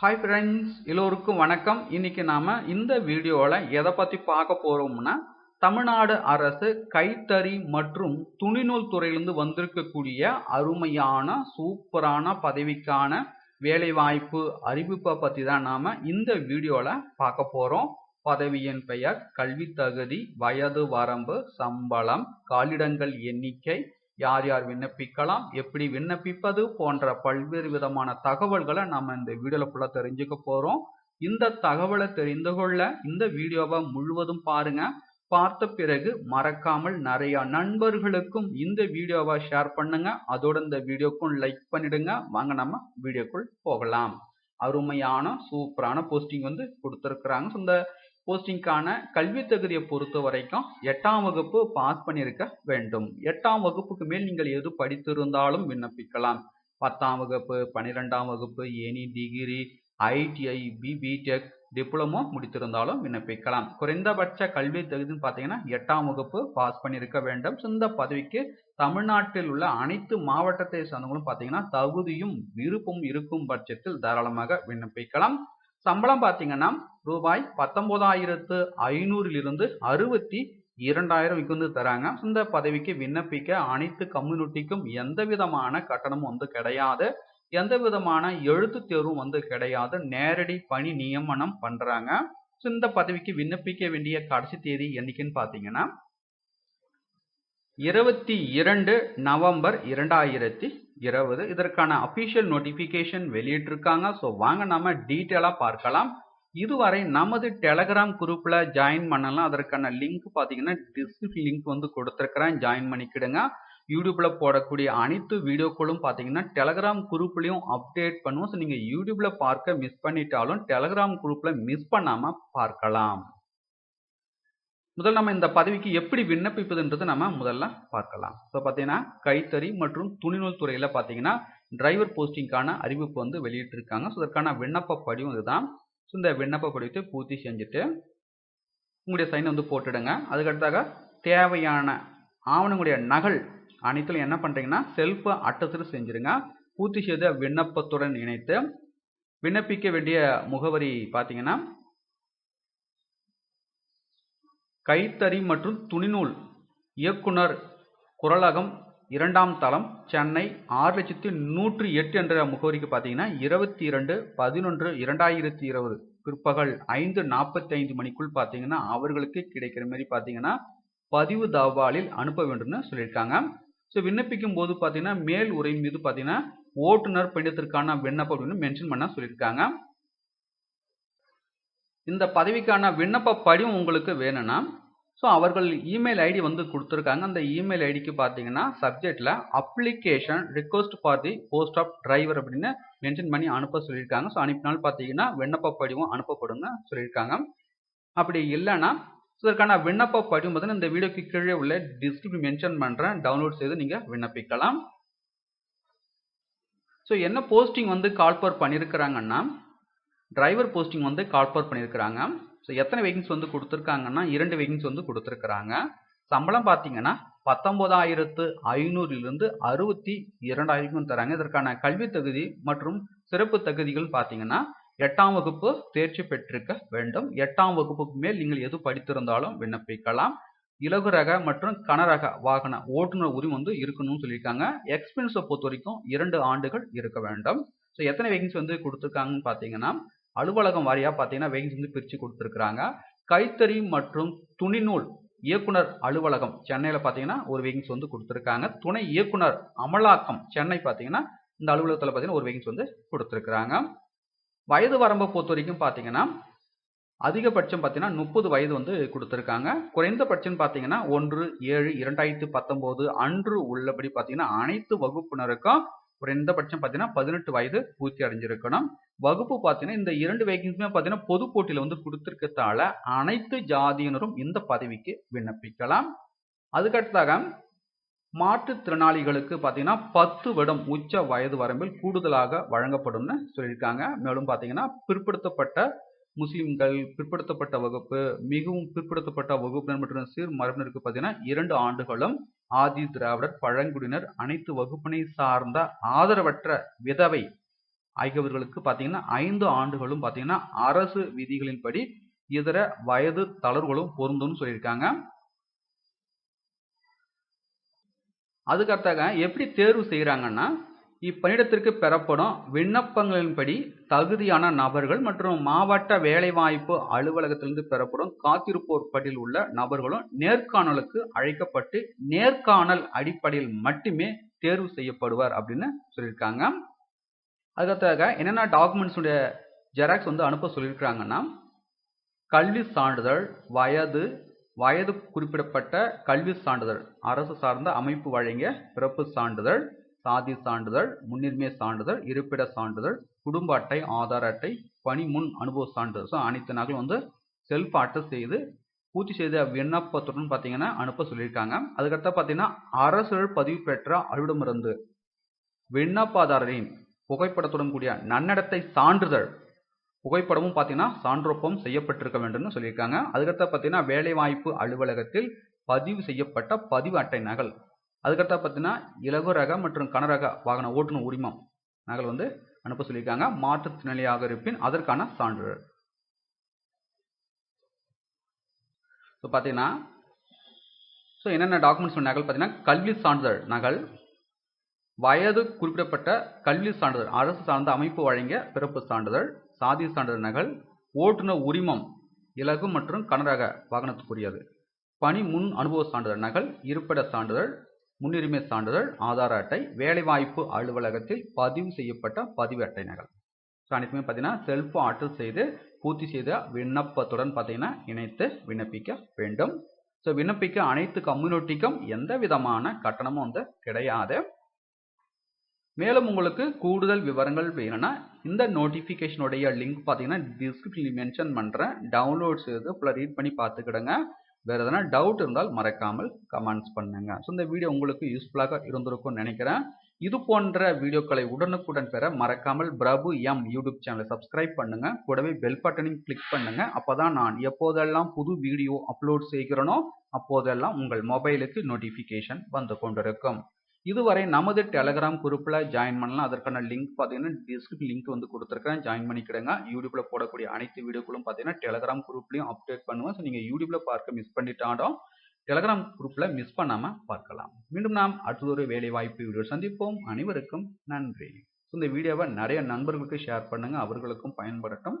Hi friends எல்லோருக்கும் வணக்கம். இன்னைக்கு நாம் இந்த வீடியோவில் எதை பற்றி பார்க்க போகிறோம்னா தமிழ்நாடு அரசு கைத்தறி மற்றும் துணிநூல் துறையிலிருந்து வந்திருக்கக்கூடிய அருமையான சூப்பரான பதவிக்கான வேலைவாய்ப்பு அறிவிப்பை பற்றி தான் நாம் இந்த வீடியோவில் பார்க்க போகிறோம் பதவியின் பெயர் கல்வி தகுதி வயது வரம்பு சம்பளம் காலிடங்கள் எண்ணிக்கை யார் யார் விண்ணப்பிக்கலாம் எப்படி விண்ணப்பிப்பது போன்ற பல்வேறு விதமான தகவல்களை நம்ம இந்த வீடியோல ஃபுல்லாக தெரிஞ்சுக்க போறோம். இந்த தகவலை தெரிந்து கொள்ள இந்த வீடியோவை முழுவதும் பாருங்க. பார்த்த பிறகு மறக்காமல் நிறைய நண்பர்களுக்கும் இந்த வீடியோவை ஷேர் பண்ணுங்க. அதோட இந்த வீடியோக்கும் லைக் பண்ணிடுங்க. வாங்க நம்ம வீடியோக்குள் போகலாம். அருமையான சூப்பரான போஸ்டிங் வந்து கொடுத்துருக்குறாங்க. ஸோ இந்த போஸ்டிங்கான கல்வி தகுதியை பொறுத்த வரைக்கும் எட்டாம் வகுப்பு பாஸ் பண்ணியிருக்க வேண்டும். எட்டாம் வகுப்புக்கு மேல் நீங்கள் எது படித்திருந்தாலும் விண்ணப்பிக்கலாம். பத்தாம் வகுப்பு பன்னிரெண்டாம் வகுப்பு எனி டிகிரி ஐடிஐ பிபிடெக் டிப்ளமோ முடித்திருந்தாலும் விண்ணப்பிக்கலாம். குறைந்தபட்ச கல்வி தகுதின்னு பார்த்தீங்கன்னா எட்டாம் வகுப்பு பாஸ் பண்ணியிருக்க வேண்டும். சொந்த இந்த பதவிக்கு தமிழ்நாட்டில் உள்ள அனைத்து மாவட்டத்தை சார்ந்தவங்களும் பார்த்தீங்கன்னா தகுதியும் விருப்பமும் இருக்கும் பட்சத்தில் தாராளமாக விண்ணப்பிக்கலாம். சம்பளம் பார்த்தீங்கன்னா ரூபாய் பத்தொன்பதாயிரத்து ஐநூறிலிருந்து அறுபத்தி இரண்டாயிரம் வந்து தராங்க. இந்த பதவிக்கு விண்ணப்பிக்க அனைத்து கம்யூனிட்டிக்கும் எந்த விதமான கட்டணமும் வந்து கிடையாது. எந்த விதமான எழுத்து தேர்வும் வந்து கிடையாது. நேரடி பணி நியமனம் பண்றாங்க. ஸோ இந்த பதவிக்கு விண்ணப்பிக்க வேண்டிய கடைசி தேதி என்னைக்குன்னு பார்த்தீங்கன்னா இருபத்தி இரண்டு நவம்பர் இரண்டாயிரத்தி இருபது. இதற்கான அபிஷியல் நோட்டிபிகேஷன் வெளியிட்டிருக்காங்க. ஸோ வாங்க நம்ம டீட்டெயிலாக பார்க்கலாம். இதுவரை நமது டெலகிராம் குரூப்பில் ஜாயின் பண்ணலாம். அதற்கான லிங்க் பார்த்தீங்கன்னா டிஸ்கிரிப்ஷன் லிங்க் வந்து கொடுத்துருக்குறேன். ஜாயின் பண்ணிக்கிடுங்க. யூடியூப்பில் போடக்கூடிய அனைத்து வீடியோக்களும் பார்த்தீங்கன்னா டெலகிராம் குரூப்லேயும் அப்டேட் பண்ணுவோம். ஸோ நீங்கள் யூடியூப்பில் பார்க்க மிஸ் பண்ணிட்டாலும் டெலகிராம் குரூப்பில் மிஸ் பண்ணாமல் பார்க்கலாம். முதல் நம்ம இந்த பதவிக்கு எப்படி விண்ணப்பிப்பதுன்றது நம்ம முதல்ல பார்க்கலாம். ஸோ பார்த்தீங்கன்னா கைத்தறி மற்றும் துணிநூல் துறையில் பார்த்தீங்கன்னா டிரைவர் போஸ்டிங்கான அறிவிப்பு வந்து வெளியிட்டிருக்காங்க. ஸோ அதற்கான விண்ணப்ப படிவம் இதுதான். ஸோ இந்த விண்ணப்ப படிவத்தை பூர்த்தி செஞ்சுட்டு உங்களுடைய சைனை வந்து போட்டுடுங்க. அதுக்கடுத்தாக தேவையான ஆவணங்களுடைய நகல் அனைத்திலும் என்ன பண்ணுறீங்கன்னா செல்ஃப் அட்டத்தில் செஞ்சுருங்க. பூர்த்தி செய்த விண்ணப்பத்துடன் இணைத்து விண்ணப்பிக்க வேண்டிய முகவரி பார்த்தீங்கன்னா கைத்தறி மற்றும் துணிநூல் இயக்குனர் குரலகம் இரண்டாம் தளம் சென்னை ஆறு லட்சத்தி நூற்றி எட்டு என்ற முகவரிக்கு பார்த்தீங்கன்னா இருபத்தி இரண்டு பதினொன்று இரண்டாயிரத்தி இருபது பிற்பகல் ஐந்து நாற்பத்தி ஐந்து மணிக்குள் பார்த்தீங்கன்னா அவர்களுக்கு கிடைக்கிற மாதிரி பார்த்தீங்கன்னா பதிவு தபாலில் அனுப்ப வேண்டும்னு சொல்லியிருக்காங்க. ஸோ விண்ணப்பிக்கும் போது பார்த்தீங்கன்னா மேல் உரையின் மீது பார்த்தீங்கன்னா ஓட்டுநர் பணியத்திற்கான விண்ணப்பம் அப்படின்னு மென்ஷன் பண்ண சொல்லியிருக்காங்க. இந்த பதவிக்கான விண்ணப்ப படிவம் உங்களுக்கு வேணும்னா ஸோ அவர்கள் இமெயில் ஐடி வந்து கொடுத்துருக்காங்க. அந்த இமெயில் ஐடிக்கு பார்த்தீங்கன்னா சப்ஜெக்டில் application request for the post of driver அப்படின்னு மென்ஷன் பண்ணி அனுப்ப சொல்லியிருக்காங்க. ஸோ அனுப்பினாலும் பார்த்தீங்கன்னா விண்ணப்ப படிவம் அனுப்பப்படுங்க சொல்லியிருக்காங்க. அப்படி இல்லைன்னா ஸோ இதற்கான விண்ணப்ப படிவம் பார்த்தீங்கன்னா இந்த வீடியோக்கு கீழே உள்ள டிஸ்கிரிப்ஷன் மென்ஷன் பண்ணுறேன் டவுன்லோட் செய்து நீங்கள் விண்ணப்பிக்கலாம். ஸோ என்ன போஸ்டிங் வந்து கால்பர் பண்ணியிருக்கிறாங்கன்னா டிரைவர் போஸ்டிங் வந்து கால்ஃபர் பண்ணியிருக்கிறாங்க ஸோ எத்தனை வேகன்ஸ் வந்து கொடுத்துருக்காங்கன்னா இரண்டு வேகன்ஸ் வந்து கொடுத்துருக்குறாங்க. சம்பளம் பார்த்தீங்கன்னா பத்தொன்பதாயிரத்து ஐநூறிலிருந்து அறுபத்தி இரண்டாயிரக்கும் தராங்க. இதற்கான கல்வி தகுதி மற்றும் சிறப்பு தகுதிகள் பார்த்தீங்கன்னா எட்டாம் வகுப்பு தேர்ச்சி பெற்றிருக்க வேண்டும். எட்டாம் வகுப்புக்கு மேல் நீங்கள் எது படித்திருந்தாலும் விண்ணப்பிக்கலாம். இலகு ரக மற்றும் கனரக வாகன ஓட்டுநர் உரிமம் வந்து இருக்கணும்னு சொல்லியிருக்காங்க. எக்ஸ்பீரியன்ஸை பொறுத்த வரைக்கும் இரண்டு ஆண்டுகள் இருக்க வேண்டும். ஸோ எத்தனை வேகன்ஸ் வந்து கொடுத்துருக்காங்கன்னு பார்த்தீங்கன்னா அலுவலகம் வாரியாக பார்த்தீங்கன்னா வேகன்சி வந்து பிரித்து கொடுத்துருக்குறாங்க. கைத்தறி மற்றும் துணிநூல் இயக்குனர் அலுவலகம் சென்னையில் பார்த்தீங்கன்னா ஒரு வேகன்சி வந்து கொடுத்துருக்காங்க. துணை இயக்குனர் அமலாக்கம் சென்னை பார்த்தீங்கன்னா இந்த அலுவலகத்தில் பார்த்தீங்கன்னா ஒரு வேகன்சி வந்து கொடுத்துருக்குறாங்க. வயது வரம்பை பொறுத்த வரைக்கும் பார்த்தீங்கன்னா அதிகபட்சம் பார்த்தீங்கன்னா முப்பது வயது வந்து கொடுத்துருக்காங்க. குறைந்தபட்சம் பார்த்தீங்கன்னா ஒன்று ஏழு இரண்டாயிரத்தி பத்தொம்போது அன்று உள்ளபடி பார்த்தீங்கன்னா அனைத்து வகுப்பினருக்கும் குறைந்தபட்சம் பார்த்தீங்கன்னா பதினெட்டு வயது பூர்த்தி அடைஞ்சிருக்கணும். வகுப்பு பார்த்தீங்கன்னா இந்த இரண்டு வேகன்ஸுமே பார்த்தீங்கன்னா பொது போட்டியில் வந்து கொடுத்துருக்கத்தால அனைத்து ஜாதியினரும் இந்த பதவிக்கு விண்ணப்பிக்கலாம். அதுக்கடுத்ததாக மாற்றுத்திறனாளிகளுக்கு பார்த்தீங்கன்னா பத்து வருடம் உச்ச வயது வரம்பில் கூடுதலாக வழங்கப்படும்னு சொல்லியிருக்காங்க. மேலும் பார்த்தீங்கன்னா பிற்படுத்தப்பட்ட முஸ்லிம்கள் பிற்படுத்தப்பட்ட வகுப்பு மிகவும் பிற்படுத்தப்பட்ட வகுப்பினர் மற்றும் சிறு மரபினருக்கு பார்த்தீங்கன்னா இரண்டு ஆண்டுகளும் ஆதி திராவிடர் பழங்குடியினர் அனைத்து வகுப்பினை சார்ந்த ஆதரவற்ற விதவை ஆகியவர்களுக்கு பார்த்தீங்கன்னா ஐந்து ஆண்டுகளும் பார்த்தீங்கன்னா அரசு விதிகளின்படி இதர வயது தளர்வுகளும் பொருந்தும்னு சொல்லியிருக்காங்க. அதுக்கடுத்தாக எப்படி தேர்வு செய்கிறாங்கன்னா இப்பணியிடத்திற்கு பெறப்படும் விண்ணப்பங்களின்படி தகுதியான நபர்கள் மற்றும் மாவட்ட வேலைவாய்ப்பு அலுவலகத்திலிருந்து பெறப்படும் காத்திருப்போர் பட்டியல் உள்ள நபர்களும் நேர்காணலுக்கு அழைக்கப்பட்டு நேர்காணல் அடிப்படையில் மட்டுமே தேர்வு செய்யப்படுவார் அப்படின்னு சொல்லியிருக்காங்க. அதுக்கடுத்தாக என்னென்ன டாக்குமெண்ட்ஸுடைய ஜெராக்ஸ் வந்து அனுப்ப சொல்லியிருக்கிறாங்கன்னா கல்வி சான்றிதழ் வயது வயது குறிப்பிடப்பட்ட கல்வி சான்றிதழ் அரசு சார்ந்த அமைப்பு வழங்கிய பிறப்பு சான்றிதழ் சாதி சான்றிதழ் முன்னுரிமை சான்றிதழ் இருப்பிட சான்றிதழ் குடும்ப அட்டை ஆதார் அட்டை பணி முன் அனுபவ சான்றிதழ். ஸோ அனைத்து நகலும் வந்து செல்ஃப் அட்டஸ்ட் செய்து பூர்த்தி செய்த விண்ணப்பத்துடன் பார்த்தீங்கன்னா அனுப்ப சொல்லியிருக்காங்க. அதுக்கடுத்து பார்த்தீங்கன்னா அரசு பதிவு பெற்ற அலுவலமிருந்து விண்ணப்பதாரரின் புகைப்படத்துடன் கூடிய நன்னடத்தை சான்றிதழ் புகைப்படமும் பார்த்தீங்கன்னா சான்றொப்பம் செய்யப்பட்டிருக்க வேண்டும்னு சொல்லியிருக்காங்க. அதுக்கடுத்த பார்த்தீங்கன்னா வேலைவாய்ப்பு அலுவலகத்தில் பதிவு செய்யப்பட்ட பதிவு அட்டை நகல். அதுக்கடுத்தா பார்த்தீங்கன்னா இலகு ரக மற்றும் கனரக வாகன ஓட்டுநர் உரிமம். நகல் வந்து அனுப்ப சொல்லியிருக்காங்க. மாற்றுத்திறனாளியாக இருப்பின் அதற்கான சான்றிதழ் ஸோ பார்த்தீங்கன்னா ஸோ என்னென்ன டாக்குமெண்ட்ஸ் நகல்? பார்த்தீங்கன்னா கல்வி சான்றிதழ் நகல் வயது குறிப்பிடப்பட்ட கல்வி சான்றிதழ் அரசு சார்ந்த அமைப்பு வழங்கிய பிறப்பு சான்றிதழ் சாதி சான்றிதழ் நகல் ஓட்டுநர் உரிமம் இலகு மற்றும் கனரக வாகனத்துக்குரியது. பணி முன் அனுபவ சான்றிதழ் நகல் இருப்பிட சான்றிதழ் முன்னுரிமை சான்றிதழ் ஆதார அட்டை வேலைவாய்ப்பு அலுவலகத்தில் பதிவு செய்யப்பட்ட பதிவு அட்டை நகல் ஸோ அனைத்துமே பார்த்தீங்கன்னா செல்ஃப் ஆற்றல் செய்து பூர்த்தி செய்த விண்ணப்பத்துடன் பார்த்தீங்கன்னா இணைத்து விண்ணப்பிக்க வேண்டும். ஸோ விண்ணப்பிக்க அனைத்து கம்யூனிட்டிக்கும் எந்த விதமான கட்டணமும் வந்து கிடையாது. மேலும் உங்களுக்கு கூடுதல் விவரங்கள் வேணும்னா இந்த நோட்டிஃபிகேஷனுடைய லிங்க் பார்த்தீங்கன்னா டிஸ்கிரிப்ஷனில் மென்ஷன் பண்ணுறேன் டவுன்லோட் செய்து ஃபுல்லாக ரீட் பண்ணி பார்த்துக்கிடுங்க. வேறு எதனா டவுட் இருந்தால் மறக்காமல் கமெண்ட்ஸ் பண்ணுங்க. ஸோ இந்த வீடியோ உங்களுக்கு யூஸ்ஃபுல்லாக இருந்திருக்கும்னு நினைக்கிறேன். இது போன்ற வீடியோக்களை உடனுக்குடன் பெற மறக்காமல் பிரபு எம் யூடியூப் சேனலை சப்ஸ்கிரைப் பண்ணுங்க. கூடவே பெல் பட்டனையும் கிளிக் பண்ணுங்க. அப்பதான் நான் எப்போதெல்லாம் புது வீடியோ அப்லோட் செய்கிறேனோ அப்போதெல்லாம் உங்கள் மொபைலுக்கு நோட்டிஃபிகேஷன் வந்து கொண்டிருக்கும். இதுவரை நமது டெலகிராம் குரூப்பில் ஜாயின் பண்ணலாம். அதற்கான லிங்க் பார்த்தீங்கன்னா டிஸ்கிரிப்ஷன் லிங்க் வந்து கொடுத்துருக்கேன் ஜாயின் பண்ணிக்கிடுங்க. யூடியூப்பில் போடக்கூடிய அனைத்து வீடியோக்களும் பார்த்தீங்கன்னா டெலகிராம் குரூப்லையும் அப்டேட் பண்ணுவோம் ஸோ நீங்கள் யூடியூப்பில் பார்க்க மிஸ் பண்ணிட்டாலும் டெலகிராம் குரூப்பில் மிஸ் பண்ணாமல் பார்க்கலாம். மீண்டும் நாம் அடுத்ததொரு வேலை வாய்ப்பு வீடியோ சந்திப்போம். அனைவருக்கும் நன்றி. ஸோ இந்த வீடியோவை நிறைய நண்பர்களுக்கு ஷேர் பண்ணுங்கள் அவர்களுக்கும் பயன்படட்டும்.